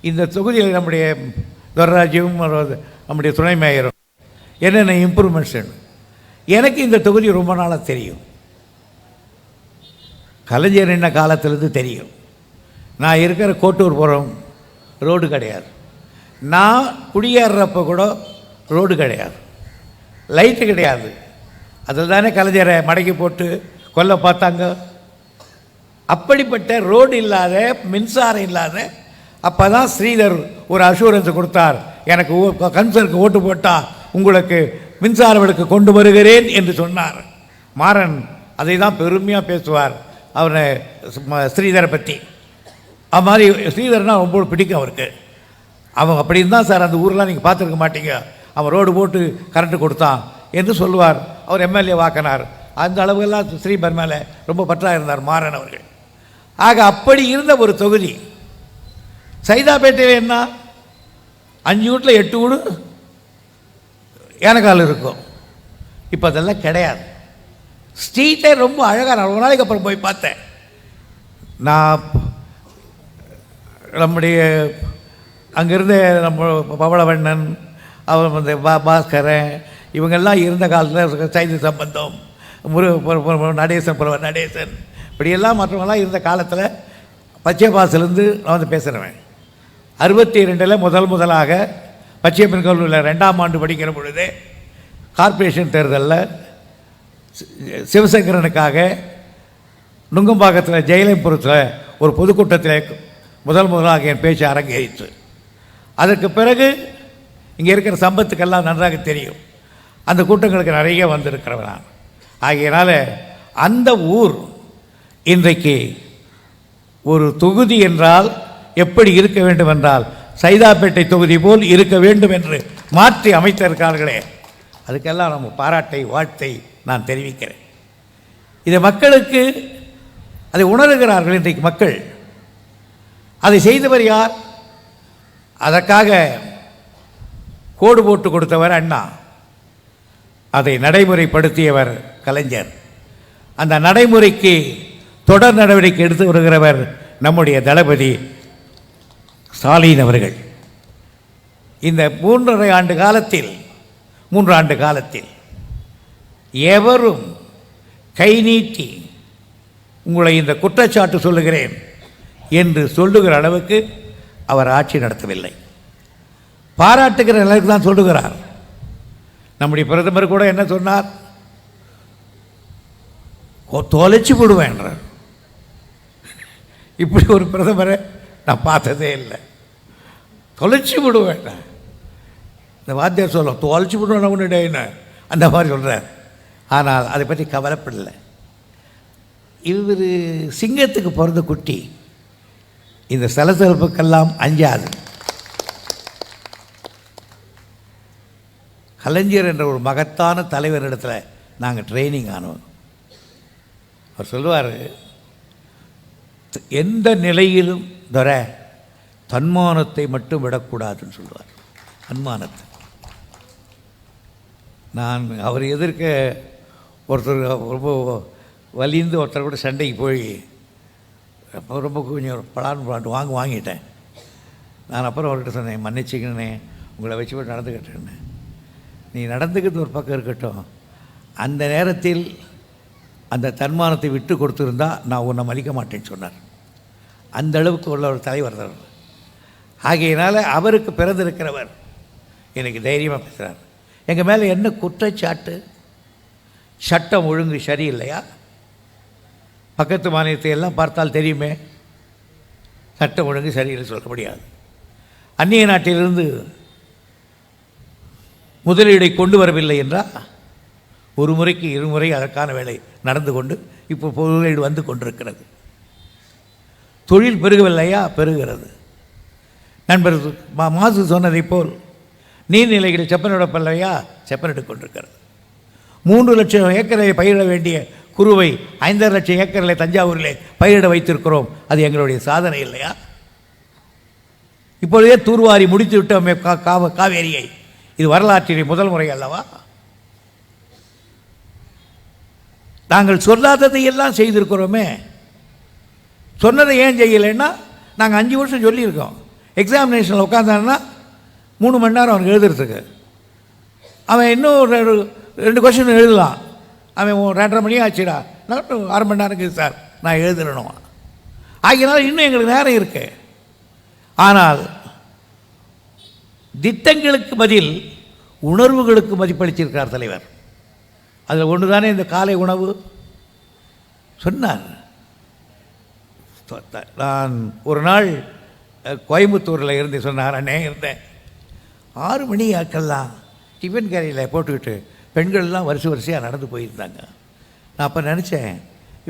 இந்த தொகுதியில் நம்முடைய துவராஜ்யமும் நம்முடைய துணை மேயரும் என்னென்ன இம்ப்ரூவ்மெண்ட்ஸ் எனக்கு இந்த தொகுதி ரொம்ப நாளாக தெரியும். கலைஞர் என்ன காலத்திலேருந்து தெரியும். நான் இருக்கிற கோட்டூர்புரம் ரோடு கிடையாது. நான் குடியேறுறப்ப கூட ரோடு கிடையாது. லைட்டு கிடையாது. அதில் தானே கலைஞரை மடக்கி போட்டு கொல்ல பார்த்தாங்க. அப்படிப்பட்ட ரோடு இல்லாத மின்சாரம் இல்லாத அப்போ தான் ஸ்ரீதர் ஒரு அஷூரன்ஸ் கொடுத்தார். எனக்கு ஓ- கன்சருக்கு ஓட்டு போட்டால் உங்களுக்கு மின்சார விளக்கு கொண்டு வருகிறேன் என்று சொன்னார். மாறன் அதை தான் பெருமையாக பேசுவார் அவனை ஸ்ரீதரை பற்றி அது மாதிரி ஸ்ரீதர்னால் ரொம்ப பிடிக்கும் அவருக்கு. அவன் அப்படின்னு தான் சார் அந்த ஊரெலாம் நீங்கள் பார்த்துருக்க மாட்டீங்க. அவன் ரோடு போட்டு கரண்ட்டு கொடுத்தான் என்று சொல்லுவார். அவர் எம்எல்ஏ வாக்கினார். அந்த அளவுகள்லாம் ஸ்ரீபர் மேலே ரொம்ப பற்றாக இருந்தார் மாறன் அவர்கள். ஆக அப்படி இருந்த ஒரு தொகுதி சைதாப்பேட்டையில் என்ன? அஞ்சு வீட்டில் எட்டு வீடு. ஏனக்கால் இருக்கும். இப்போ அதெல்லாம் கிடையாது. ஸ்ட்ரீட்டே ரொம்ப அழகாக ரொம்ப நாளைக்கு அப்புறம் போய் பார்த்தேன். நான் நம்முடைய அங்கிருந்த நம்ம பவளவண்ணன் அவர் வந்து பா பாஸ்கரன் இவங்கெல்லாம் இருந்த காலத்தில் சைது சம்பந்தம் முரு நடேசன் புறவர் நடேசன் இப்படியெல்லாம் மற்றவங்களாம் இருந்த காலத்தில் பச்சை பாசிலேருந்து நான் வந்து பேசுகிறவன் அறுபத்தி ரெண்டில் முதல் முதலாக பச்சையப்பன் கல்லூரியில் ரெண்டாம் ஆண்டு படிக்கிற பொழுது கார்ப்பரேஷன் தேர்தலில் சிவசங்கரனுக்காக நுங்கம்பாக்கத்தில் ஜெயலலிபுரத்தில் ஒரு பொதுக்கூட்டத்தில் முதல் முதலாக என் பேச்சு அரங்கேறிச்சு அதற்கு பிறகு இங்கே இருக்கிற சம்பத்துக்கெல்லாம் நன்றாக தெரியும். அந்த கூட்டங்களுக்கு நிறைய வந்திருக்கிறவன் நான் ஆகையினால் அந்த ஊர் இன்றைக்கு ஒரு தொகுதி என்றால் எப்படி இருக்க வேண்டும் என்றால் சைதாப்பேட்டை தொகுதி போல் இருக்க வேண்டும் என்று மாற்றி அமைத்திருக்கார்களே அதுக்கெல்லாம் நம்ம பாராட்டை வாழ்த்தை நான் தெரிவிக்கிறேன். இதை மக்களுக்கு அதை உணர்கிறார்கள் இன்றைக்கு மக்கள். அதை செய்தவர் யார்? அதற்காக கோடு போட்டு கொடுத்தவர் அண்ணா. அதை நடைமுறைப்படுத்தியவர் கலைஞர். அந்த நடைமுறைக்கு தொடர் நடவடிக்கை எடுத்து வருகிறவர் நம்முடைய தளபதி ஸ்டாலின் அவர்கள். இந்த மூன்றரை ஆண்டு காலத்தில் மூன்று ஆண்டு காலத்தில் எவரும் கை நீட்டி உங்களை இந்த குற்றச்சாட்டு சொல்லுகிறேன் என்று சொல்லுகிற அளவுக்கு அவர் ஆட்சி நடத்தவில்லை. பாராட்டுகிற அளவுக்கு தான் சொல்லுகிறார். நம்முடைய பிரதமர் கூட என்ன சொன்னார்? தொலைச்சி தொலைச்சு இப்படி ஒரு பிரதமரை நான் பார்த்ததே இல்லை. தொலைச்சி விடுவேன். இந்த வாத்தியார் சொல்ல தொலைச்சி விடுவேன் உன்னிடையின்னு அந்த மாதிரி சொல்கிறார் ஆனால் அதை பற்றி கவலைப்படலை. இவர் சிங்கத்துக்கு பிறந்த குட்டி. இந்த சலசலப்புக்கெல்லாம் அஞ்சாது. கலைஞர் என்ற ஒரு மகத்தான தலைவரிடத்தில் நாங்கள் ட்ரைனிங் ஆனோம். அவர் சொல்லுவார் எந்த நிலையிலும் தர தன்மானத்தை மட்டும் விடக்கூடாதுன்னு சொல்லுவார் தன்மானத்தை. நான் அவர் எதிர்க்க ஒருத்தர் ரொம்ப வலிந்து ஒருத்தர் கூட சண்டைக்கு போய் அப்போ ரொம்ப கொஞ்சம் பலான் பலான் வாங்க வாங்கிட்டேன். நான் அப்புறம் அவர்கிட்ட சொன்னேன் மன்னிச்சுக்கண்ணே உங்களை வச்சு போய் நடந்துக்கிட்டேன்னு. நீ நடந்துக்கிறது ஒரு பக்கம் இருக்கட்டும். அந்த நேரத்தில் அந்த தன்மானத்தை விட்டு கொடுத்துருந்தா நான் உன்னை மலிக்க மாட்டேன்னு சொன்னார். அந்த அளவுக்கு உள்ள ஒரு தலைவர் தான் ஆகையினால் அவருக்கு பிறந்திருக்கிறவர். எனக்கு தைரியமாக பேசுகிறார் எங்கள் மேலே என்ன குற்றச்சாட்டு? சட்டம் ஒழுங்கு சரியில்லையா? பக்கத்து மாநிலத்தை எல்லாம் பார்த்தால் தெரியுமே சட்டம் ஒழுங்கு சரியில்லை சொல்ல முடியாது. அந்நிய நாட்டிலிருந்து முதலீடை கொண்டு வரவில்லை என்றால் ஒரு முறைக்கு இருமுறை அதற்கான வேலை நடந்து கொண்டு இப்போ முதலீடு வந்து கொண்டிருக்கிறது. தொழில் பெருகவில்லையா? பெருகிறது. நண்பர் மா மாசு சொன்னதைப் போல் நீர்நிலைகள் செப்பனிட பல்லவையா செப்பனிட்டு கொண்டிருக்கிறது மூன்று லட்சம் ஏக்கரை பயிரிட வேண்டிய குருவை ஐந்தரை லட்சம் ஏக்கர்களை தஞ்சாவூரிலே பயிரிட வைத்திருக்கிறோம். அது எங்களுடைய சாதனை இல்லையா? இப்பொழுதே தூர்வாரி முடித்து விட்டோமே காவ- காவேரியை. இது வரலாற்றிலே முதல் முறை அல்லவா? நாங்கள் சொல்லாததை எல்லாம் செய்திருக்கிறோமே. சொன்னதை ஏன் செய்யலைன்னா நாங்கள் அஞ்சு வருஷம் சொல்லியிருக்கோம். எக்ஸாமினேஷனில் உட்காந்தான்னா மூணு மணி நேரம் அவனுக்கு எழுதுறதுக்கு. அவன் இன்னும் ஒரு ரெண்டு- ரெண்டு கொஷின் எழுதலாம். அவன் ரெண்டரை மணி ஆச்சுடா. நான் அரை மணி நேரம் இருக்குது சார். நான் எழுதிடணும் ஆகியனால இன்னும் எங்களுக்கு நேரம் இருக்கு. ஆனால் திட்டங்களுக்கு பதில் உணர்வுகளுக்கு மதிப்பளிச்சிருக்கிறார் தலைவர். அதில் ஒன்று தானே இந்த காலை உணவு? சொன்னார். நான் ஒரு நாள் கோயம்புத்தூரில் இருந்து சொன்னார் அண்ணே இருந்தேன். ஆறு மணி ஆட்கள்லாம் டிஃபன் கேரியில் போட்டுக்கிட்டு பெண்கள்லாம் வரிசை வரிசையாக நடந்து போயிருந்தாங்க. நான் அப்போ நினச்சேன்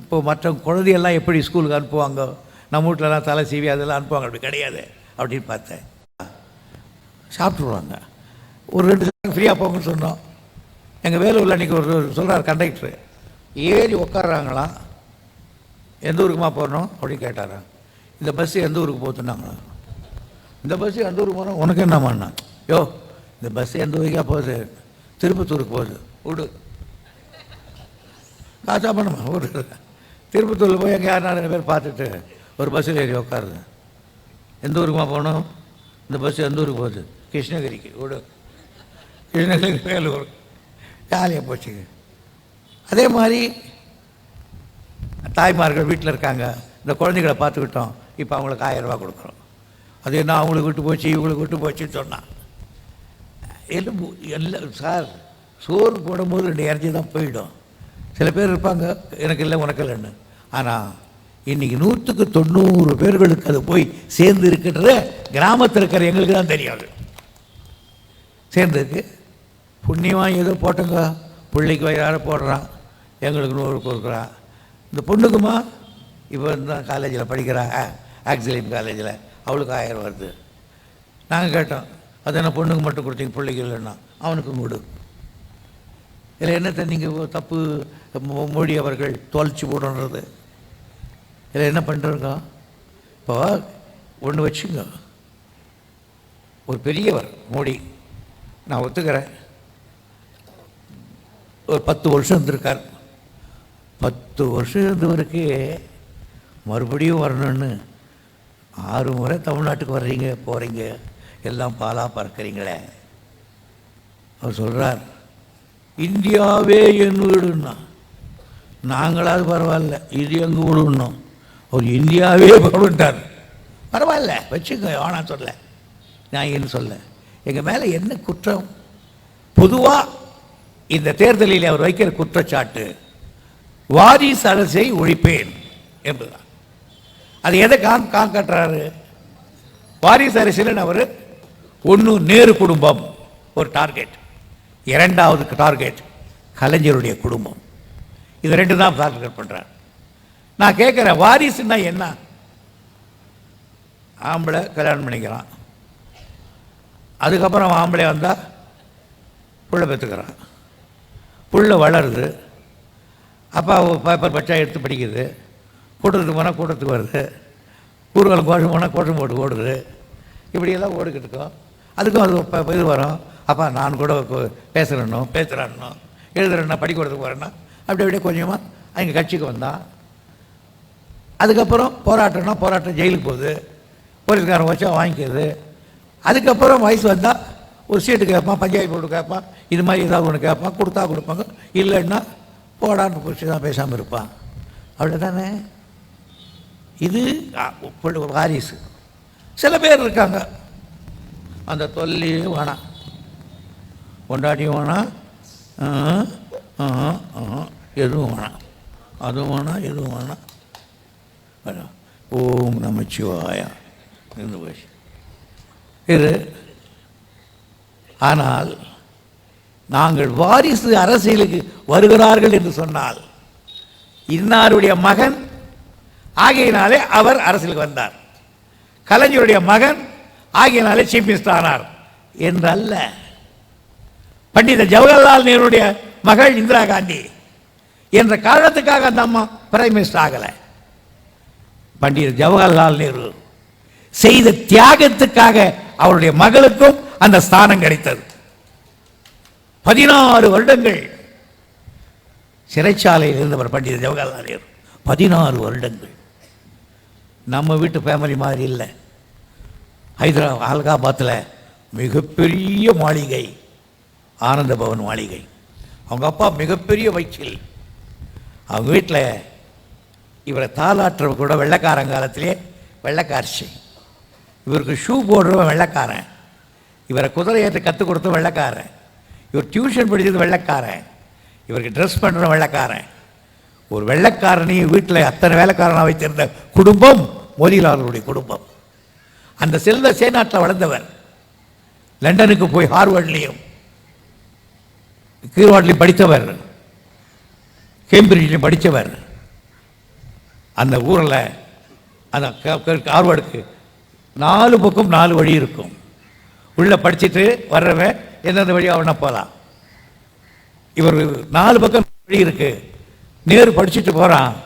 இப்போது மற்ற குழந்தையெல்லாம் எப்படி ஸ்கூலுக்கு அனுப்புவாங்க? நம்ம வீட்டிலலாம் தலை சீவி அதெல்லாம் அனுப்புவாங்க. அப்படி கிடையாது அப்படின்னு பார்த்தேன். சாப்பிட்ருவாங்க ஒரு ரெண்டு ஃப்ரீயாக போங்கன்னு சொன்னோம். எங்கள் வேலூரில் அன்றைக்கி ஒரு சொல்கிறார் கண்டக்டரு ஏறி உட்காடுறாங்களாம் எந்த ஊருக்குமா போகணும் அப்படின்னு கேட்டாரான் இந்த பஸ்ஸு எந்த ஊருக்கு போகுதுன்னாங்களா இந்த பஸ்ஸு எந்த ஊருக்கு போகிறோம் உனக்கு என்னம்மாண்ணா யோ இந்த பஸ்ஸு எந்த ஊருக்கா போகுது? திருப்பத்தூருக்கு போகுது. விடு. காசா பண்ணுமா? விடு. திருப்பத்தூரில் போய் எங்கே யார் ரெண்டு பேர் பார்த்துட்டு ஒரு பஸ்ஸில் ஏறி உட்காருது எந்த ஊருக்குமா போகணும்? இந்த பஸ் எந்த ஊருக்கு போகுது? கிருஷ்ணகிரிக்கு. விடு. கிருஷ்ணகிரி வேலூர். ஜாலியாக போச்சுங்க அதே மாதிரி தாய்மார்கள் வீட்டில் இருக்காங்க. இந்த குழந்தைகளை பார்த்துக்கிட்டோம். இப்போ அவங்களுக்கு ஆயிரம் ரூபா கொடுக்குறோம். அது என்ன அவங்களுக்கு விட்டு போச்சு இவங்களுக்கு விட்டு போச்சுன்னு சொன்னான். எல்லாம் எல்லாம் சார் சோறு போடும்போது ரெண்டு இறச்சி தான் போயிடும். சில பேர் இருப்பாங்க எனக்கு இல்லை உனக்கு இல்லைன்னு. ஆனால் இன்றைக்கி நூற்றுக்கு தொண்ணூறு பேர்களுக்கு அது போய் சேர்ந்து இருக்கின்ற கிராமத்தில் இருக்கிற எங்களுக்கு தான் தெரியாது. சேர்ந்துருக்கு. புண்ணியமாக ஏதோ போட்டோங்க பிள்ளைக்கு வயிறார போடுறான் எங்களுக்கு நூறு கொடுக்குறான். இந்த பொண்ணுக்குமா இப்போ தான் காலேஜில் படிக்கிறா ஆக்சிலியம் காலேஜில் அவளுக்கு ஆயிரம் வருது. நாங்கள் கேட்டோம் அது என்ன பொண்ணுக்கு மட்டும் கொடுத்தீங்க பிள்ளைக்கு இல்லைன்னா? அவனுக்கும் கொடு இதில் என்னத்தை நீங்கள் தப்பு மொழி மோடி அவர்கள் தொலைச்சி போடணுன்றது இதில் என்ன பண்ணுறோங்க இப்போ ஒன்று வச்சுங்க ஒரு பெரியவர் மோடி. நான் ஒத்துக்கிறேன். ஒரு பத்து வருஷம் இருந்திருக்கார். பத்து வருஷம் இருந்தவருக்கு மறுபடியும் வரணும்னு ஆறு முறை தமிழ்நாட்டுக்கு வர்றீங்க போகிறீங்க எல்லாம் பாலாக பறக்கிறீங்களே. அவர் சொல்கிறார் இந்தியாவே என் வீடுன்னா நாங்களாவது பரவாயில்ல இது எங்கள் வீடுன்னோம் அவர் இந்தியாவே போடுட்டார் பரவாயில்ல வச்சுக்க வேணாம் சொல்ல நான் என்ன சொல்ல? எங்கள் மேலே என்ன குற்றம்? பொதுவாக இந்த தேர்தலில் அவர் வைக்கிற குற்றச்சாட்டு வாரிசு அரசை ஒழிப்பேன் என்பதுதான். அது எதை காம் கான் கட்டுறாரு? வாரிசு அரசியல் அவர் ஒன்று நேரு குடும்பம் ஒரு டார்கெட் இரண்டாவது டார்கெட் கலைஞருடைய குடும்பம். இது ரெண்டு தான் டார்கெட் பண்ணுறார் நான் கேட்குறேன் வாரிசுன்னா என்ன? ஆம்பளை கல்யாணம் பண்ணிக்கிறான். அதுக்கப்புறம் ஆம்பளை வந்தால் புள்ள பெற்றுக்கிறான் புள்ள வளருது. அப்பா பேப்பர் பச்சா எடுத்து படிக்குது. கூட்டத்துக்கு போனால் கூட்டத்துக்கு வருது. ஊர்வலம் கோஷம் போனால் கோஷம் போட்டு ஓடுது. இப்படியெல்லாம் ஓடிக்கிட்டு இருக்கோம். அதுக்கும் அது இப்போ இது வரும். அப்பா நான் கூட பேசுகிறேன்னும் பேசுகிறேன்னோ பேசுகிறான்னோ எழுதுறேன்னா படிக்கிறதுக்கு வரேன்னா அப்படி அப்படியே கொஞ்சமாக அவங்க கட்சிக்கு வந்தான். அதுக்கப்புறம் போராட்டம்னா போராட்டம் ஜெயிலுக்கு போகுது. போலீஸ்காரன் வச்சா வாங்கிக்கிறது. அதுக்கப்புறம் வயசு வந்தால் ஒரு சீட்டு கேட்பான் பஞ்சாயத்து போட்டு கேட்பான் இது மாதிரி ஏதாவது ஒன்று கேட்பான் கொடுத்தா கொடுப்பாங்க இல்லைன்னா போடான்னு பிடிச்சி தான் பேசாமல் இருப்பான். அவ்வளோதானே இது வாரிசு. சில பேர் இருக்காங்க. அந்த தொல்லியே வேணாம். கொண்டாடி வேணாம். எதுவும் வேணாம். அதுவும் வேணாம் எதுவும் வேணாம். வேணாம். ஓம் நமச்சிவாயா இருந்து போய் இது ஆனால் நாங்கள் வாரிசு அரசியலுக்கு வருகிறார்கள் என்று சொன்னால் இன்னாருடைய மகன் ஆகையினாலே அவர் அரசியலுக்கு வந்தார். கலைஞருடைய மகன் ஆகையினாலே சீஃப் மினிஸ்டர் ஆனார் என்றல்ல. பண்டித ஜவஹர்லால் நேருடைய மகள் இந்திரா காந்தி என்ற காரணத்துக்காக அந்த அம்மா பிரைம் மினிஸ்டர் ஆகலை. பண்டித ஜவஹர்லால் நேரு செய்த தியாகத்துக்காக அவருடைய மகளுக்கும் அந்த ஸ்தானம் கிடைத்தது. பதினாறு வருடங்கள் சிறைச்சாலையில் இருந்தவர் பண்டித ஜவஹர்லால் நேரு. பதினாறு வருடங்கள். நம்ம வீட்டு ஃபேமிலி மாதிரி இல்லை. ஹைதரா அலகாபாத்தில் மிகப்பெரிய மாளிகை ஆனந்த பவன் மாளிகை. அவங்க அப்பா மிகப்பெரிய வைச்சில் அவங்க வீட்டில் இவரை தாளாற்ற கூட வெள்ளைக்காரங்காலத்திலே வெள்ளைக்காரிச்சி. இவருக்கு ஷூ போடுறவன் வெள்ளைக்காரன். இவரை குதிரை ஏற்ற கற்றுக் கொடுத்த வெள்ளைக்காரன். இவர் டியூஷன் படித்தது வெள்ளைக்காரன். இவருக்கு ட்ரெஸ் பண்ணுற வெள்ளைக்காரன். ஒரு வெள்ளைக்காரனையும் வீட்டில் அத்தனை வேலைக்காரனாக வைத்திருந்த குடும்பம் மொழியிலாளருடைய குடும்பம். அந்த செல்வ சேனாட்டில் வளர்ந்தவர் லண்டனுக்கு போய் ஹார்வர்ட்லேயும் கீழ்வாட்லையும் படித்தவர் கேம்பிரிட்ஜிலையும் படித்தவர். அந்த ஊரில் அந்த ஹார்வர்டுக்கு நாலு பக்கம் நாலு வழி இருக்கும். உள்ளே படிச்சுட்டு வர்றவன் எந்தெந்த வழி அவனை போகலாம். இவர் நாலு பக்கம் வழி இருக்கு. நேரு படிச்சுட்டு போகிறான்.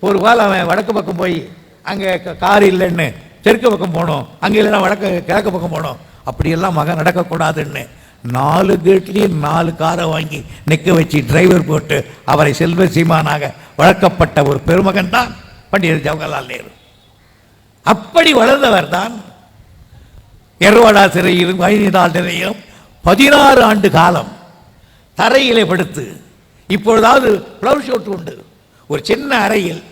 ஒரு காலம் அவன் வடக்கு பக்கம் போய் அங்கே கார் இல்லைன்னு தெற்கு பக்கம் போனோம். அங்கே இல்லைன்னா வடக்கு கிழக்கு பக்கம் போகணும் அப்படியெல்லாம் மகன் நடக்கக்கூடாதுன்னு நாலு கேட்லேயும் நாலு காரை வாங்கி நிற்க வச்சு டிரைவர் போட்டு அவரை செல்வ சீமானாக வளர்க்கப்பட்ட ஒரு பெருமகன் தான் பண்டிதர் ஜவஹர்லால் நேரு. அப்படி வளர்ந்தவர் தான் எர்வாடா சிறையிலும் வைனிதால் சிறையிலும் பதினாறு ஆண்டு காலம் தரையிலே படுத்து இப்பொழுதாவது ப்ளவு ஷோட் உண்டு. ஒரு சின்ன அறையில்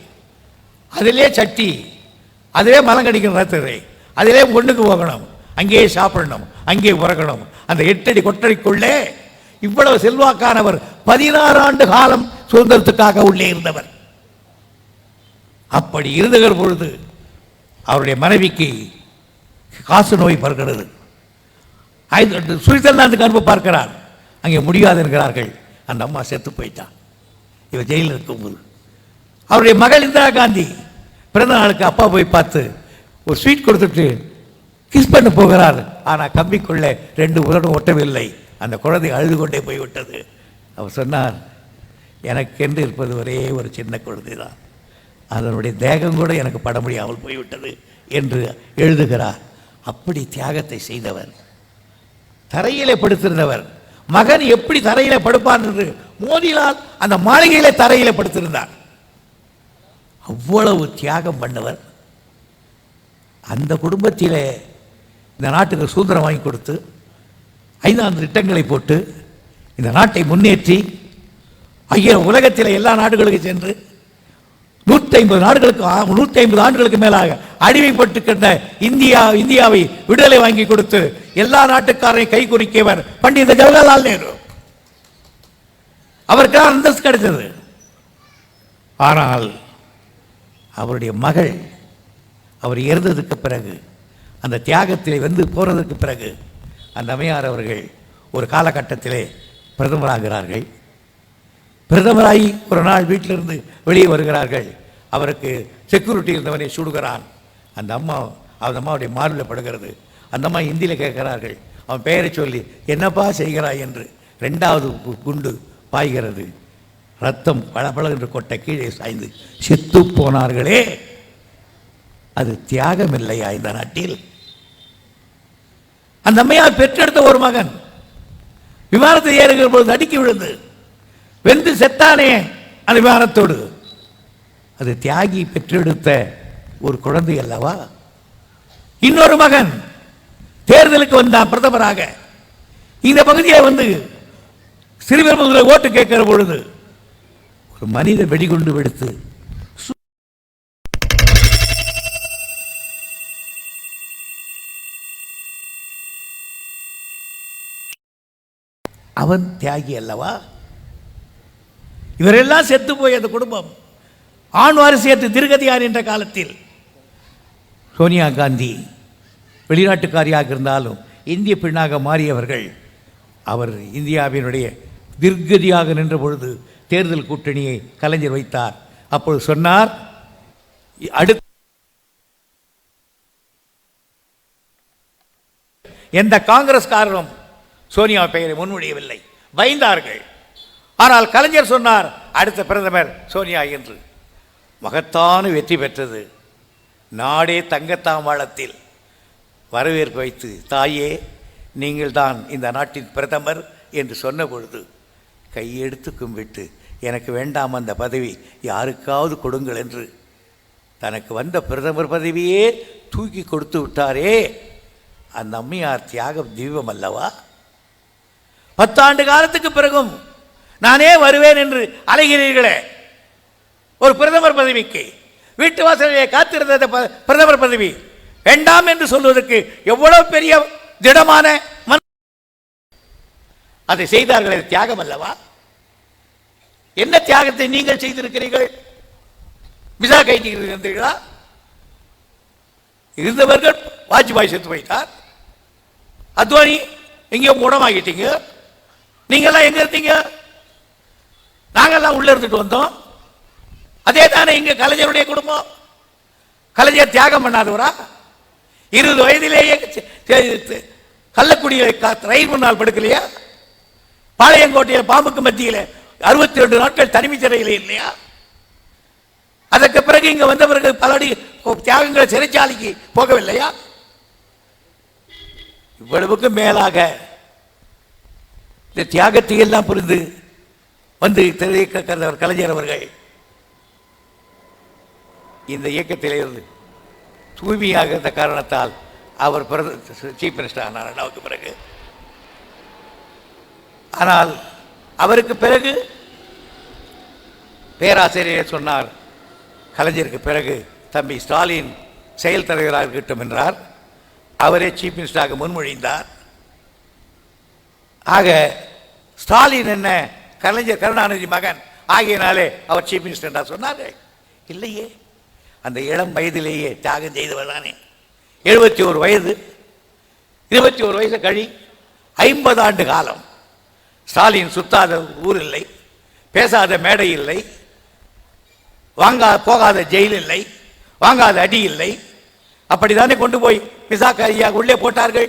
அதிலே சட்டி அதிலே மலங்கடிக்கிற ரத்தத்தை அதிலே ஒண்ணுக்கு போகணும் அங்கேயே சாப்பிடணும் அங்கேயே உறங்கணும். அந்த எட்டடி கொட்டடிக்குள்ளே இவ்வளவு செல்வாக்கானவர் பதினாறு ஆண்டு காலம் சுதந்திரத்துக்காக உள்ளே இருந்தவர். அப்படி இருந்துகிற பொழுது அவருடைய மனைவிக்கு காசு நோய் பறக்கிறது. ஐந்து- சுவிட்சர்லாந்துக்கு அனுப்ப பார்க்கிறார். அங்கே முடியாது என்கிறார்கள். அந்த அம்மா செத்து போயிட்டான் இவர் ஜெயிலில் இருக்கும்போது. அவருடைய மகள் இந்திரா காந்தி பிறந்த நாளுக்கு அப்பா போய் பார்த்து ஒரு ஸ்வீட் கொடுத்துட்டு கிஸ் பண்ண போகிறார். ஆனால் கம்பிக்குள்ளே ரெண்டு உதடும் ஒட்டவில்லை. அந்த குழந்தை அழுது கொண்டே போய்விட்டது. அவர் சொன்னார் எனக்கென்று இருப்பது ஒரே ஒரு சின்ன குழந்தை தான் அதனுடைய தேகம் கூட எனக்கு பட முடியாமல் போய்விட்டது என்று எழுதுகிறார். அப்படி தியாகத்தை செய்தவர். தரையிலே படுத்திருந்தவர். மகன் எப்படி தரையிலே படுப்பான் என்று மோதிலால் அந்த மாளிகையிலே தரையிலே படுத்திருந்தார். அவ்வளவு தியாகம் பண்ணவர். அந்த குடும்பத்திலே இந்த நாட்டுக்கு சுதந்திரம் வாங்கி கொடுத்து ஐந்தாண்டு திட்டங்களை போட்டு இந்த நாட்டை முன்னேற்றி ஐயா உலகத்தில் எல்லா நாடுகளுக்கும் சென்று நூற்றி ஐம்பது நாடுகளுக்கு நூற்றி ஐம்பது ஆண்டுகளுக்கு மேலாக அடிமைப்பட்டு கண்ட இந்தியா இந்தியாவை விடுதலை வாங்கி கொடுத்து எல்லா நாட்டுக்காரையும் கை குறிக்கியவர் பண்டித ஜவஹர்லால் நேரு. அவருக்கு அந்தஸ்து கிடைத்தது. ஆனால் அவருடைய மகள் அவர் இறந்ததுக்கு பிறகு அந்த தியாகத்திலே வந்து போகிறதுக்கு பிறகு அந்த அம்மையார் அவர்கள் ஒரு காலகட்டத்திலே பிரதமராகிறார்கள். பிரதமராகி ஒரு நாள் வீட்டிலிருந்து வெளியே வருகிறார்கள். அவருக்கு செக்யூரிட்டி இருந்தவனை சுடுகிறான். அந்த அம்மா அந்த அம்மாவுடைய மார்பில் படுகிறது. அந்த அம்மா ஹிந்தியில் கேட்கிறார்கள். அவன் பெயரை சொல்லி என்னப்பா செய்கிறாய்? என்று ரெண்டாவது குண்டு பாய்கிறது. ரத்தம் பளபள என்று கொட்ட கீழே சாய்ந்து செத்து போனார்களே. அது தியாகம் இல்லையா இந்த நாட்டில்? அந்த அம்மையார் பெற்றெடுத்த ஒரு மகன். விமானத்தை ஏறுகிற பொழுது அடுக்கி விழுந்து வெந்து செத்தானே அந்த விமானத்தோடு. அது தியாகி பெற்றெடுத்த ஒரு குழந்தை அல்லவா? இன்னொரு மகன் தேர்தலுக்கு வந்தான் பிரதமராக. இந்த பகுதியை வந்து சிறுபெரும்புதூரில் ஓட்டு கேட்கிற பொழுது ஒரு மனித வெடிகுண்டு வெடித்து அவன் தியாகி அல்லவா? இவரெல்லாம் செத்து போய் அந்த குடும்பம் ஆண் வாரிசேத்து திருகதியார் என்ற காலத்தில் சோனியா காந்தி வெளிநாட்டுக்காரியாக இருந்தாலும் இந்திய பெண்ணாக மாறியவர்கள் அவர் இந்தியாவினுடைய திர்கதியாக நின்ற பொழுது தேர்தல் கூட்டணியை கலைஞர் வைத்தார். அப்பொழுது சொன்னார் அடுத்த எந்த காங்கிரஸ்காரரும் சோனியா பெயரை முன்மொழியவில்லை. பயந்தார்கள். ஆனால் கலைஞர் சொன்னார் அடுத்த பிரதமர் சோனியா என்று. மகத்தான வெற்றி பெற்றது. நாடே தங்கத்தாம்பாளத்தில் வரவேற்பு வைத்து தாயே நீங்கள்தான் இந்த நாட்டின் பிரதமர் என்று சொன்ன பொழுது கையெடுத்து கும்பிட்டு எனக்கு வேண்டாம் அந்த பதவி. யாருக்காவது கொடுங்கள் என்று. தனக்கு வந்த பிரதமர் பதவியே தூக்கி கொடுத்து விட்டாரே. அந்த அம்மையார் தியாகம் தீபம் அல்லவா? பத்தாண்டு காலத்துக்கு பிறகும் நானே வருவேன் என்று அலைகிறீர்களே. ஒரு பிரதமர் பதவிக்கு. வீட்டு வாசலிலே காத்திருந்த ப- பிரதமர் பதவி. வேண்டாம் என்று சொல்வதற்கு எவ்வளவு பெரிய திடமான மன அதை செய்தார்கள் தியாகம் அல்லவா? என்ன தியாகத்தை நீங்கள் செய்திருக்கிறீர்கள்? விசா கைதி இருந்தீர்களா? இருந்தவர்கள் வாஜ்பாய் செத்து போயிட்டார். அத்வானி எங்கேயோ குணமாகிட்டீங்க நீங்கெல்லாம் எங்க இருந்தீங்க? நாங்கள்லாம் உள்ள இருந்துட்டு வந்தோம். அதே தானே இங்கே கலைஞருடைய குடும்பம். கலைஞர் தியாகம் பண்ணாதவரா? இருபது வயதிலேயே செ- ரயில் முன்னால் படுக்கலையா? பாளையங்கோட்டையில் பாம்புக்கு மத்தியில் அறுபத்தி ரெண்டு நாட்கள் தனிமை சிறையில் இல்லையா? அதற்கு பிறகு இங்க வந்தவர்கள் பல அடி தியாகங்கள் சிறைச்சாலைக்கு போகவில்லையா? இவ்வளவுக்கு மேலாக இந்த தியாகத்தை எல்லாம் புரிந்து வந்து திரையிறவர் கலைஞர் அவர்கள் இந்த இயக்கத்திலே இருந்து தூய்மையாக இருந்த காரணத்தால் அவர் சீஃப் மினிஸ்டர் ஆனார். அண்ணாவுக்கு பிறகு. ஆனால் அவருக்கு பிறகு பேராசிரியர் சொன்னார் கலைஞருக்கு பிறகு தம்பி ஸ்டாலின் செயல் தலைவராக இருக்கட்டும் என்றார். அவரே சீஃப் மினிஸ்டராக முன்மொழிந்தார். ஆக ஸ்டாலின் என்ன கலைஞர் கருணாநிதி மகன் ஆகியனாலே அவர் சீஃப் மினிஸ்டர் என்றார் சொன்னார்கள் இல்லையே. அந்த இளம் வயதிலேயே தியாகம் செய்தவர் தானே. எழுபத்தி ஒரு வயது இருபத்தி ஒரு வயசு கழி ஐம்பது ஆண்டு காலம். ஸ்டாலின் சுத்தாத ஊர் இல்லை பேசாத மேடை இல்லை வாங்கா போகாத ஜெயில் இல்லை வாங்காத அடி இல்லை. அப்படித்தானே கொண்டு போய் விசாக ஐயா உள்ளே போட்டார்கள்?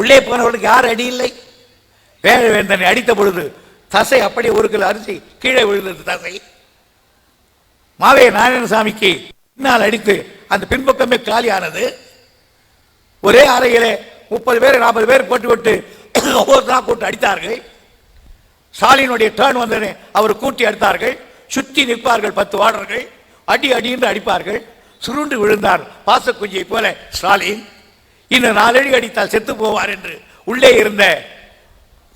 உள்ளே போனவர்களுக்கு யார் அடி இல்லை? வேந்தனை அடித்த பொழுது தசை அப்படியே ஒரு கிலோ அரிசி கீழே விழுந்தது தசை. மாவே நாராயணசாமிக்கு பின்னால் அடித்து அந்த பின்பக்கமே காலியானது. ஒரே அறையிலே முப்பது பேர் நாற்பது பேர் போட்டு விட்டு ஒவ்வொருத்தராக கூட்டு அடித்தார்கள். ஸ்டாலினுடைய டேர்ன் வந்தது அவர் கூட்டி அடித்தார்கள் சுற்றி நிற்பார்கள் பத்து வாடர்கள் அடி அடி என்று அடிப்பார்கள். சுருண்டு விழுந்தார் பாசக்குஞ்சியை போல ஸ்டாலின். இன்னும் நாலடி அடித்தால் செத்து போவார் என்று உள்ளே இருந்த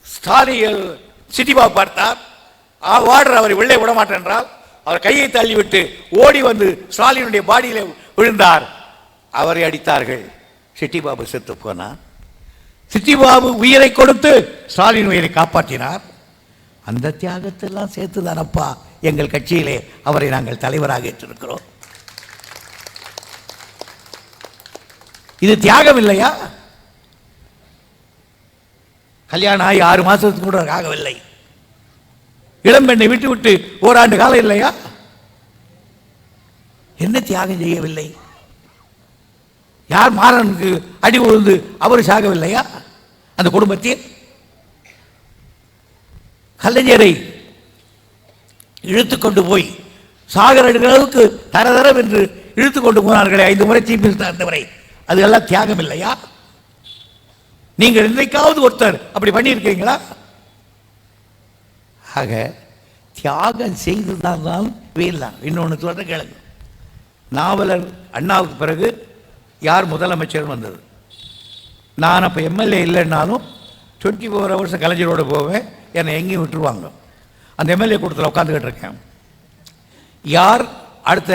ஸ்டாலின் சிட்டிபா பார்த்தார். ஆ, வார்டர் அவரை உள்ளே விடமாட்டென்றால் அவர் கையை தள்ளிவிட்டு ஓடி வந்து ஸ்டாலினுடைய பாடியில் விழுந்தார். அவரை அடித்தார்கள். சிட்டிபாபு செத்து போனார் சிட்டிபாபு உயிரை கொடுத்து ஸ்டாலின் உயிரை காப்பாற்றினார். அந்த தியாகத்தெல்லாம் சேர்த்து தானப்பா எங்கள் கட்சியிலே அவரை நாங்கள் தலைவராக ஏற்றிருக்கிறோம். இது தியாகம் இல்லையா? கல்யாணம் ஆகி ஆறு மாசத்துக்கு கூட ஆகவில்லை. இளம்பெண்ணை விட்டு விட்டு ஓராண்டு காலம் இல்லையா? என்ன தியாகம் செய்யவில்லை? யார் மாறனுக்கு அடி விழுந்து அவர் சாகவில்லையா? அந்த குடும்பத்தில் கலைஞரை இழுத்து கொண்டு போய் சாகர அளவுக்கு தரதரம் என்று இழுத்து கொண்டு போனார்களே. ஐந்து முறை சீஃப் மினிஸ்டர் இருந்தவரை அது எல்லாம் தியாகம் இல்லையா? நீங்கள் இன்றைக்காவது ஒருத்தர் அப்படி பண்ணியிருக்கீங்களா? ஆக தியாகம் செய்துதான் தான் வீரலாம் இன்னொன்று சொல்ற கேளுங்க. நாவலர் அண்ணாவுக்கு பிறகு யார் முதலமைச்சர் வந்தது? நான் அப்போ எம்எல்ஏ இல்லைன்னாலும் டுவெண்ட்டி ஃபோர் ஹவர்ஸ் கலைஞரோடு போவேன். என்னை எங்கேயும் விட்டுருவாங்க. அந்த எம்எல்ஏ கூட்டத்தில் உட்காந்துக்கிட்டு இருக்கேன். யார் அடுத்த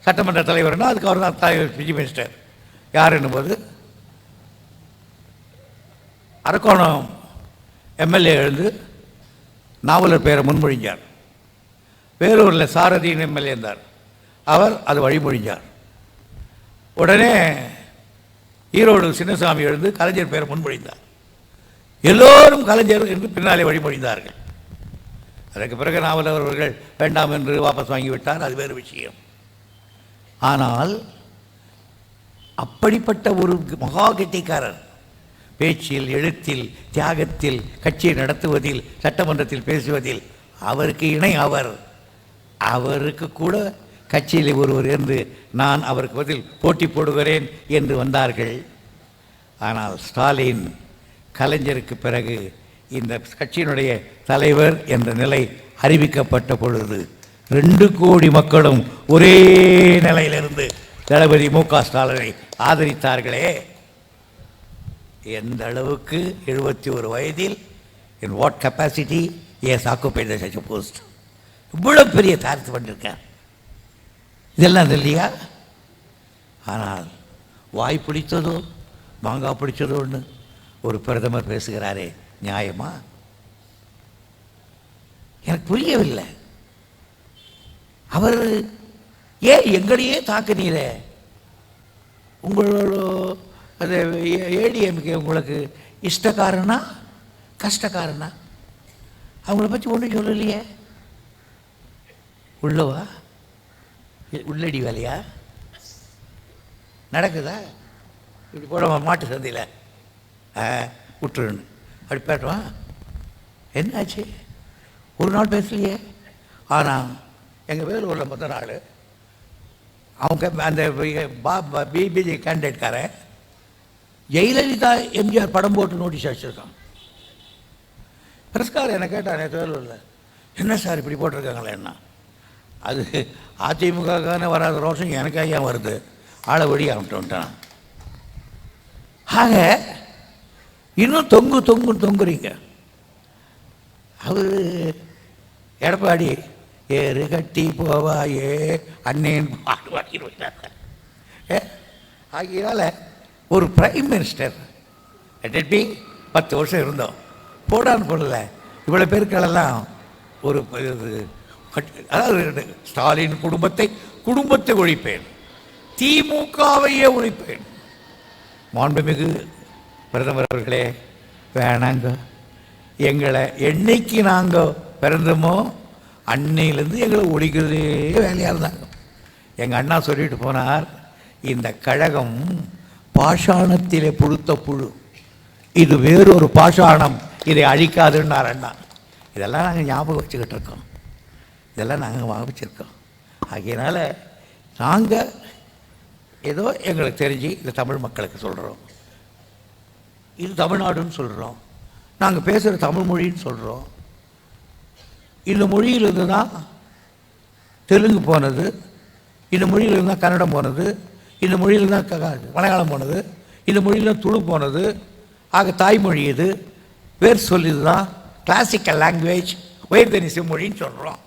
சட்டமன்ற தலைவர்னா அதுக்கு அவர் தான் தலைவர் பிஜி மினிஸ்டர். யார் என்னும்போது? அரக்கோணம் எம்எல்ஏ எழுந்து நாவலர் பேரை முன்மொழிஞ்சார். வேலூரில் சாரதியின் எம்எல்ஏ இருந்தார். அவர் அது வழிமொழிஞ்சார். உடனே ஈரோடு சின்னசாமி எழுந்து கலைஞர் பேரை முன்மொழிந்தார். எல்லோரும் கலைஞர் என்று பின்னாலே வழிமொழிந்தார்கள். அதற்கு பிறகு நாவலர் அவர்கள் வேண்டாம் என்று வாபஸ் வாங்கிவிட்டார் அது வேறு விஷயம். ஆனால் அப்படிப்பட்ட ஒரு மகா கெட்டிக்காரர் பேச்சில் எழுத்தில் தியாகத்தில் கட்சியை நடத்துவதில் சட்டமன்றத்தில் பேசுவதில் அவருக்கு இணை அவர். அவருக்கு கூட கட்சியில் ஒருவர் இருந்து நான் அவருக்கு பதில் போட்டி போடுகிறேன் என்று வந்தார்கள். ஆனால் ஸ்டாலின் கலைஞருக்கு பிறகு இந்த கட்சியினுடைய தலைவர் என்ற நிலை அறிவிக்கப்பட்ட பொழுது ரெண்டு கோடி மக்களும் ஒரே நிலையிலிருந்து தளபதி மு க ஸ்டாலினை ஆதரித்தார்களே. எந்த அளவுக்கு எழுபத்தி ஒரு வயதில் in what capacity has occupied such post இவ்வளோ பெரிய தாரத்து பண்ணியிருக்கேன் இதெல்லாம் இல்லையா? ஆனால் வாய் பிடித்ததோ மாங்காய் பிடிச்சதோன்னு ஒரு பிரதமர் பேசுகிறாரே நியாயமா? எனக்கு புரியவில்லை. அவர் ஏன் எங்களையே தாக்குனீரே? உங்களோட அந்த ஏடிஎம்கே உங்களுக்கு இஷ்டக்காரனா கஷ்டக்காரனா? அவங்கள பற்றி ஒன்றும் சொல்லலையே. உள்ளவா? உள்ளடி வேலையா? நடக்குதா? இப்படி போட மாட்டு சந்தையில். ஆ விட்டுருன்னு. அப்படி பேட்டுவான் என்னாச்சு? ஒரு நாள் பேசலையே. ஆனால் எங்கள் வேலூரில் மொத்த நாள் அவங்க அந்த பா பிபிஜி கேண்டிடேட்காரன் ஜெயலலிதா எம்ஜிஆர் படம் போட்டு நோட்டீஸ் அடிச்சிருக்கான். பிரஸ்கார் என்னை கேட்டான் நேற்று வேலூரில். என்ன சார் இப்படி போட்டிருக்காங்களே என்ன? அது அதிமுகக்கான வராத ரோஷம் எனக்காக ஏன் வருது? ஆளை வெடி ஆக இன்னும் தொங்கு தொங்கு தொங்குறீங்க. அவர் எடப்பாடி ஏறு கட்டி போவாயே அண்ணேன் பாடு ஏ ஆகையினால ஒரு பிரைம் மினிஸ்டர் லெட் பி பத்து வருஷம் இருந்தோம். போடான்னு போடல. இவ்வளோ பேருக்களெல்லாம் ஒரு இது அதாவது ஸ்டாலின் குடும்பத்தை குடும்பத்தை ஒழிப்பேன். திமுகவையே ஒழிப்பேன். மாண்புமிகு பிரதமர் அவர்களே வேணாங்க. எங்களை என்னைக்கு நாங்கள் பிறந்தோமோ அன்னையிலேருந்து எங்களை ஒழிக்கிறதே வேலையாக இருந்தாங்க. எங்கள் அண்ணா சொல்லிட்டு போனார் இந்த கழகம் பாஷாணத்திலே பொழுத்த புழு. இது வேறொரு பாஷாணம் இதை அழிக்காதுன்னார் அண்ணா. இதெல்லாம் நாங்கள் ஞாபகம் வச்சுக்கிட்டு இருக்கோம். இதெல்லாம் நாங்கள் ஞாபகம் வச்சுருக்கோம் நாங்கள் ஏதோ எங்களுக்கு தெரிஞ்சு இந்த தமிழ் மக்களுக்கு சொல்கிறோம் இது தமிழ்நாடுன்னு சொல்கிறோம் நாங்கள் பேசுகிற தமிழ் மொழின்னு சொல்கிறோம் இந்த மொழியிலிருந்து தான் தெலுங்கு போனது. இந்த மொழியிலிருந்து தான் கன்னடம் போனது. இந்த மொழியில் தான் க- மலையாளம் போனது. இந்த மொழியில் தான் துளு போனது. ஆக தாய்மொழி இது. வேறு சொல்லிது தான் கிளாசிக்கல் லாங்குவேஜ் உயர்தனிசு மொழின்னு சொல்கிறோம்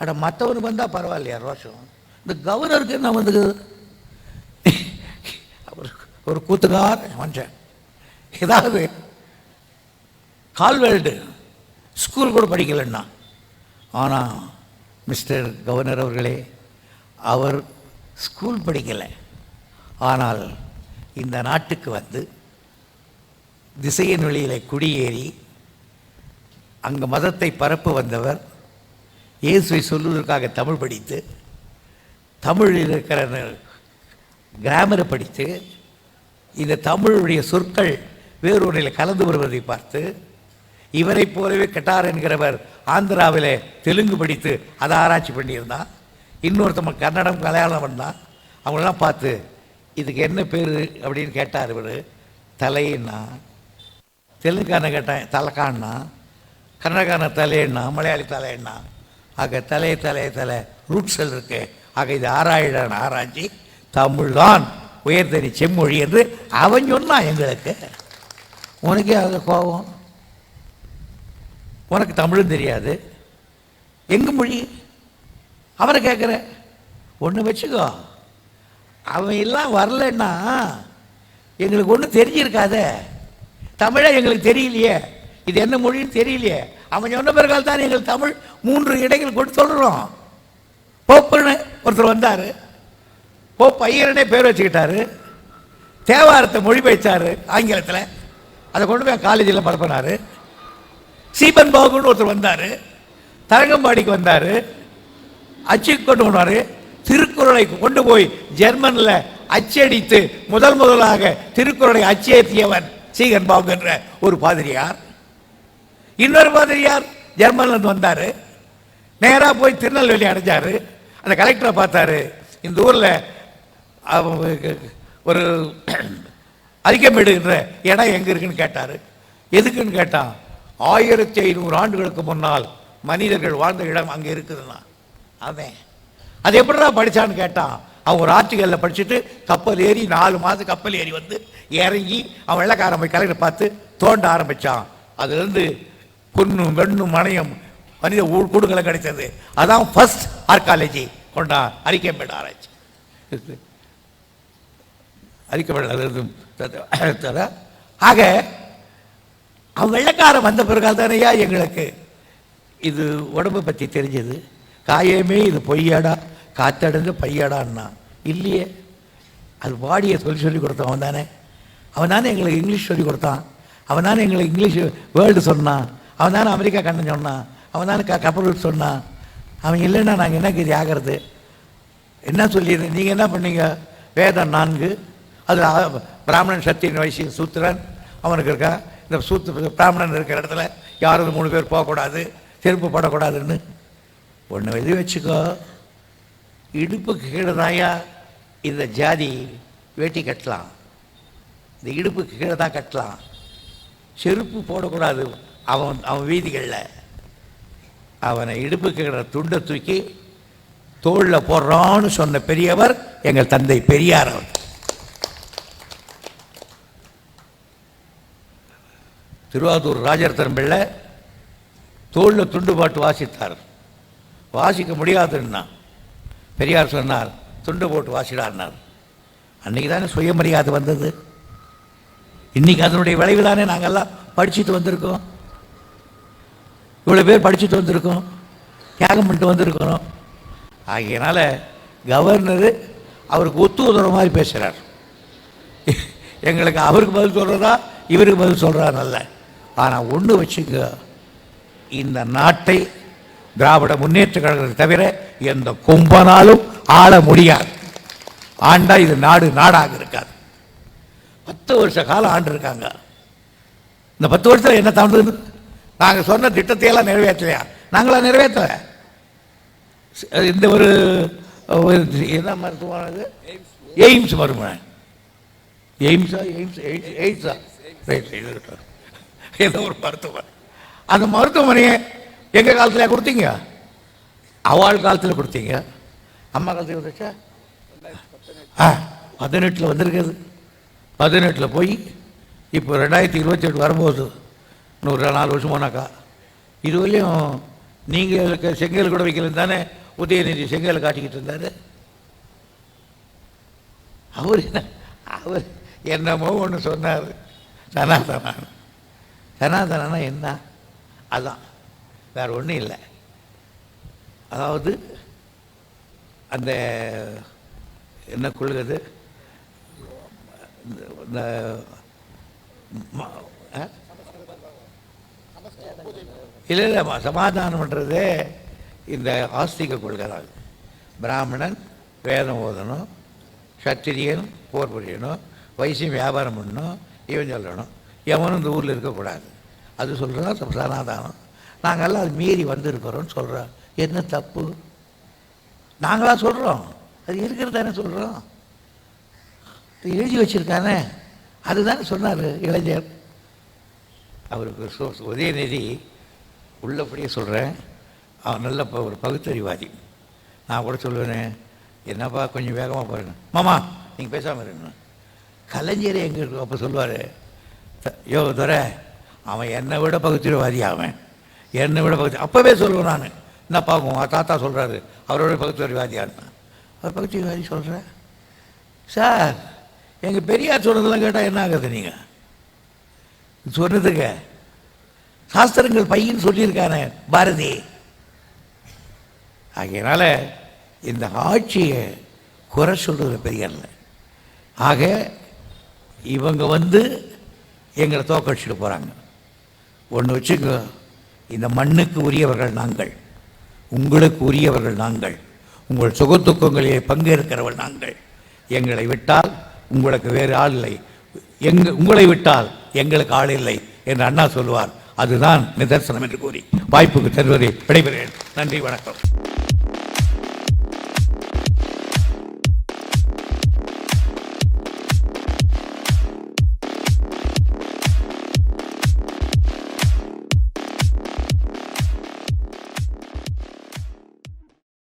அட மற்றவனுக்கு வந்தால் பரவாயில்லையா ரோஷம்? இந்த கவர்னருக்கு என்ன வந்துக்குது அவர் ஒரு கூத்துக்கார் மனுஷன். ஏதாவது கால்வெல்டு ஸ்கூல் கூட படிக்கலைன்னா. ஆனால் மிஸ்டர் கவர்னர் அவர்களே அவர் ஸ்கூல் படிக்கலை. ஆனால் இந்த நாட்டுக்கு வந்து திசையின் வெளியில் குடியேறி அங்கே மதத்தை பரப்ப வந்தவர் இயேசுவை சொல்லுவதற்காக தமிழ் படித்து தமிழில் இருக்கிற கிராமரை படித்து இந்த தமிழுடைய சொற்கள் வேறொன்றில் கலந்து வருவதை பார்த்து இவரைப் போலவே கெட்டார் என்கிறவர் ஆந்திராவில் தெலுங்கு படித்து அதை ஆராய்ச்சி பண்ணியிருந்தான். இன்னொருத்தவன் கன்னடம் மலையாளம் வந்தான் அவங்களெல்லாம் பார்த்து இதுக்கு என்ன பேர்? அப்படின்னு கேட்டார் இவர். தலைன்னா தெலுங்கான கேட்டேன் தலைக்கான்னா கன்னடக்கான தலையண்ணா மலையாளி தலையண்ணா. ஆக தலை தலை தலை ரூட்ஸல் இருக்கு. ஆக இது ஆராயிடன் ஆராய்ச்சி. தமிழ்தான் உயர்தனி செம்மொழி என்று அவன் சொன்னான் எங்களுக்கு. உனக்கே அது கோபம்? உனக்கு தமிழும் தெரியாது. எங்கள் மொழி? அவரை கேட்குற. ஒன்று வச்சுக்கோ. அவன் எல்லாம் வரலன்னா எங்களுக்கு ஒன்றும் தெரிஞ்சிருக்காதே. தமிழை எங்களுக்கு தெரியலையே. இது என்ன மொழின்னு தெரியலையே. அவன் சொன்ன பிறகால் தான் எங்கள் தமிழ் மூன்று இடைகள் கொண்டு சொல்கிறோம் போப்புன்னு ஒருத்தர் வந்தார். போப்பு ஐயரனே பேர் வச்சுக்கிட்டாரு. தேவாரத்தை மொழிபெயர்த்தாரு ஆங்கிலத்தில். அதை கொண்டு போய் காலேஜில் பரப்பினார். சீபன் பாபுன்னு ஒருத்தர் வந்தார். தரங்கம்பாடிக்கு வந்தார். அச்சுக்கு கொண்டு போனார். திருக்குறளை கொண்டு போய் ஜெர்மனில் அச்சடித்து முதல் முதலாக திருக்குறளை அச்சேற்றியவன் சீகன் பாபு என்ற ஒரு பாதிரியார். இன்னொரு பாதிரியார் ஜெர்மன்லேருந்து வந்தார். நேராக போய் திருநெல்வேலி அடைஞ்சார். அந்த கலெக்டரை பார்த்தாரு. இந்த ஊரில் ஒரு அதிகமிடுகின்ற இடம் எங்கே இருக்குன்னு கேட்டார். எதுக்குன்னு கேட்டான்? ஆயிரத்தி ஐநூறு ஆண்டுகளுக்கு முன்னால் மனிதர்கள் வாழ்ந்த இடம் அங்கே இருக்குதுன்னா. அவன். அது எப்படிடா படிச்சான்னு கேட்டான். அவன் ஒரு ஆர்டிக்கலில் படிச்சுட்டு கப்பல் ஏறி நாலு மாதம் கப்பல் ஏறி வந்து இறங்கி அவன் வெள்ளக்காரன் போய் கலெக்டர் பார்த்து தோண்ட ஆரம்பிச்சான். அதுலேருந்து பொண்ணும் வெண்ணும் மனையும் மனித ஊ- கூடுகளை கிடைத்தது. அதான் ஃபர்ஸ்ட் ஆர்காலஜி கொண்டா அறிக்கைப்பேட ஆராய்ச்சி. அறிக்கைப்பட ஆக வெள்ளக்காரன் வந்த பிறகு தானேயா எங்களுக்கு. இது உடம்பை பற்றி தெரிஞ்சது. காயமே இது பொய்யாடா காத்தடைஞ்ச பையாடான்னா. இல்லையே. அது பாடியை சொல்லி சொல்லி கொடுத்தான் அவன் தானே. அவன் தானே எங்களுக்கு இங்கிலீஷ் சொல்லி கொடுத்தான். அவன் தானே எங்களுக்கு இங்கிலீஷ் வேர்ல்டு சொன்னான். அவன் தானே அமெரிக்கா கண்ணன் சொன்னான். அவன் தானே க கப்பல் சொன்னான். அவன் இல்லைன்னா நாங்கள் என்ன கதி ஆகிறது என்ன சொல்லிடுறேன் நீங்கள் என்ன பண்ணீங்க? வேதம் நான்கு. அது பிராமணன் சத்தியன் வயசு சூத்திரன் அவனுக்கு இருக்கா. இந்த சூத்து பிராமணன் இருக்கிற இடத்துல யாரும் மூணு பேர் போகக்கூடாது செருப்பு படக்கூடாதுன்னு. ஒன்று எழுதி வச்சுக்கோ. இடுப்புக்கு கீழே தாயா இந்த ஜாதி வேட்டி கட்டலாம். இந்த இடுப்புக்கு கீழே தான் கட்டலாம். செருப்பு போடக்கூடாது. அவன் அவன் வீதிகளில். அவனை இடுப்புக்கு கிடற துண்டை தூக்கி தோளில் போடுறான்னு சொன்ன பெரியவர் எங்கள் தந்தை பெரியார் அவர். திருவாதூர் ராஜரத்தன் பிள்ளை தோளில் துண்டு பாட்டு வாசித்தார். வாசிக்க முடியாதுன்னா பெரியார் சொன்னார் துண்டு போட்டு வாசிடார்னார் அன்னைக்கு தானே சுயமரியாதை வந்தது. இன்றைக்கி அதனுடைய விளைவு தானே நாங்கள்லாம் படிச்சுட்டு வந்திருக்கோம். இவ்வளோ பேர் படிச்சுட்டு வந்திருக்கோம். தியாகம் பண்ணிட்டு வந்திருக்கிறோம். ஆகையினால கவர்னரு அவருக்கு ஒத்து உதவுற மாதிரி பேசுகிறார் எங்களுக்கு அவருக்கு பதில் சொல்கிறதா இவருக்கு பதில் சொல்கிறார் ஆனால் ஒன்று வச்சுக்க இந்த நாட்டை திராவிட முன்னேற்ற கழகத்தை தவிர எந்த கொம்பனாலும் ஆள முடியாது. ஆண்டா இது நாடு நாடாக இருக்காது. பத்து வருஷ காலம் ஆண்டு இருக்காங்க. இந்த பத்து வருஷத்தில் என்ன தவறு நாங்கள் சொன்ன திட்டத்தையெல்லாம் நிறைவேற்றலையா? நாங்களாம் நிறைவேற்றலை. இந்த ஒரு என்ன மருத்துவமானது எய்ம்ஸ் மருத்துவமனை எய்ம்ஸா எய்ம்ஸ் எய்ட்ஸ் எய்ட்ஸா ரைட் ஏதோ ஒரு மருத்துவமனை அந்த மருத்துவமனையை எங்கள் காலத்தில் கொடுத்தீங்க? அவள் காலத்தில் கொடுத்தீங்க? அம்மா காலத்தில் வந்துச்சா? ஆ பதினெட்டில் வந்திருக்குது பதினெட்டில் போய் இப்போ ரெண்டாயிரத்தி இருபத்தி எட்டு வரும்போது நூறு நாலு வருஷம் போனாக்கா. இதுவரையும் நீங்கள் செங்கல் கூட வைக்கலன்னு தானே உதயநிதி செங்கல் காட்டிக்கிட்டு இருந்தார். அவர் என்ன அவர் என்னமோ ஒன்று சொன்னார். சனாதனான். சனாதனானா என்ன? அதான். வேறு ஒன்றும் இல்லை. அதாவது அந்த என்ன கொள்கிறது இந்த- இல்லை இல்லை சமாதானம் பண்ணுறதே இந்த ஆஸ்திக கொள்கை தான் பிராமணன் வேதம் ஓதணும் சத்திரியன் போர் புரியணும் வயசையும் வியாபாரம் பண்ணணும் இவன் சொல்லணும். எவனும் இந்த ஊரில் இருக்கக்கூடாது. அது சொல்கிறோம் சனாதானம். நாங்கள்லாம் அது மீறி வந்திருக்கிறோம்னு சொல்கிறோம் என்ன தப்பு? நாங்களாம் சொல்கிறோம் அது இருக்கிறது தானே சொல்கிறோம் எழுதி வச்சிருக்கானே. அதுதானே சொன்னார் இளைஞர். அவருக்கு சு- உதயநிதி உள்ளபடியே சொல்கிறேன் அவன் நல்ல ப- ஒரு பகுத்தறிவாதி. நான் கூட சொல்லுவேனே என்னப்பா கொஞ்சம் வேகமாக பாருங்க. மாமா நீங்கள் பேசாமல் இருக்கணும் கலைஞர் எங்கே இருக்கும் அப்போ சொல்லுவார். யோ துரை அவன் என்னை விட பகுத்தறிவாதி அவன். என்னை விட பகுத்து அப்போவே சொல்லுவேன் நான். என்னப்பா பார்க்கும் தாத்தா சொல்கிறாரு அவரோட பகுத்தறிவாதியான்னு. அவர் பகுத்தறிவாதி சொல்கிறேன் சார் எங்கள் பெரியார் சொன்னதெல்லாம் கேட்டால் என்ன ஆகுது நீங்கள் சொல்றதுங்க. சாஸ்திரங்கள் பையன் சொல்லியிருக்கானே பாரதி. ஆகையினால இந்த ஆட்சியை குறை சொல்கிறது பெரியல்ல ஆக இவங்க வந்து எங்களை தோக்கடிச்சிட்டு போகிறாங்க ஒன்று வச்சுங்க இந்த மண்ணுக்கு உரியவர்கள் நாங்கள். உங்களுக்கு உரியவர்கள் நாங்கள். உங்கள் சுகத்துக்கங்களில் பங்கேற்கிறவர்கள் நாங்கள். எங்களை விட்டால் உங்களுக்கு வேறு ஆள் இல்லை. எங்க உங்களை விட்டால் எங்களுக்கு ஆள் இல்லை என்று அண்ணா சொல்லுவார். அதுதான் நிதர்சனம் என்று கூறி வாய்ப்புக்கு தருவதை விடைபெறுகிறேன். நன்றி வணக்கம்.